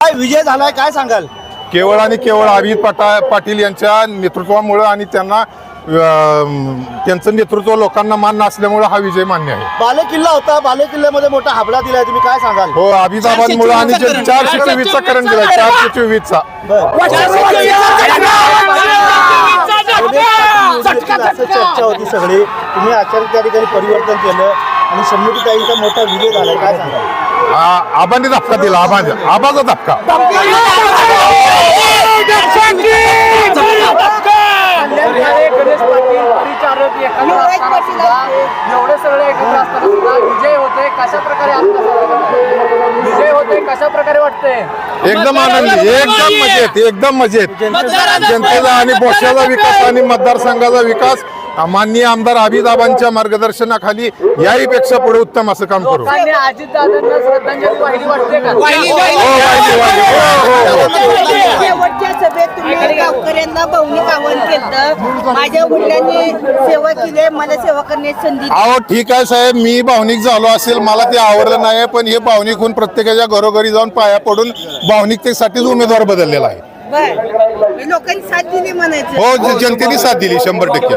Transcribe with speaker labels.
Speaker 1: काय विजय झालाय काय सांगाल
Speaker 2: केवळ आणि केवळ अभिजित पाटा पाटील यांच्या नेतृत्वामुळं आणि त्यांना अं, त्यांचं नेतृत्व लोकांना मान्य असल्यामुळं हा विजय मान्य आहे
Speaker 1: बाले किल्ला होता बाले किल्ल्यामध्ये मोठा हाबडा दिलाय तुम्ही काय सांगाल
Speaker 2: हो अभिताबांमुळे आणि जे चारशे चोवीसचा करंट दिला चारशे चोवीसचा
Speaker 1: असं चर्चा होती सगळी तुम्ही अचानक त्या ठिकाणी परिवर्तन केलं आणि सम्मितीताईंचा मोठा विजय झालाय काय सांगाल
Speaker 2: आबांनी धक्का दिला आबाचा आबाचा धक्का
Speaker 3: कल्याणकारी गणेश पाटील एवढे सगळे एकत्र असताना सुद्धा विजय होते कशा प्रकारे विजय होते कशा प्रकारे वाटते
Speaker 2: एकदम आनंदी एकदम मजेत एकदम मजेत. जनतेचा आणि बोशाचा विकास आणि मतदारसंघाचा विकास माननीय आमदार अभिदाबांच्या मार्गदर्शनाखाली याहीपेक्षा पुढे उत्तम असं काम करू
Speaker 3: लोकांनी अजित दादांना श्रद्धांजली वाहिली वाटते का
Speaker 2: हो, वाहिली, वाहिली. हो, हो, हो.
Speaker 4: शेवटच्या सभेत तुम्ही गावकऱ्यांना भावनिक आवाहन केलं माझ्या वडिलांनी सेवा केली आहे, मला सेवा करण्याची संधी दिली.
Speaker 2: अहो ठीक आहे साहेब मी भावनिक झालो असेल मला ते आवडलं नाही पण हे भावनिक होऊन प्रत्येकाच्या घरोघरी जाऊन पाया पडून भावनिकतेसाठीच उमेदवार बदललेला आहे
Speaker 4: बर. म्हणजे लोकांनी साथ दिली म्हणायचं.
Speaker 2: हो जनतेने साथ दिली शंभर टक्के.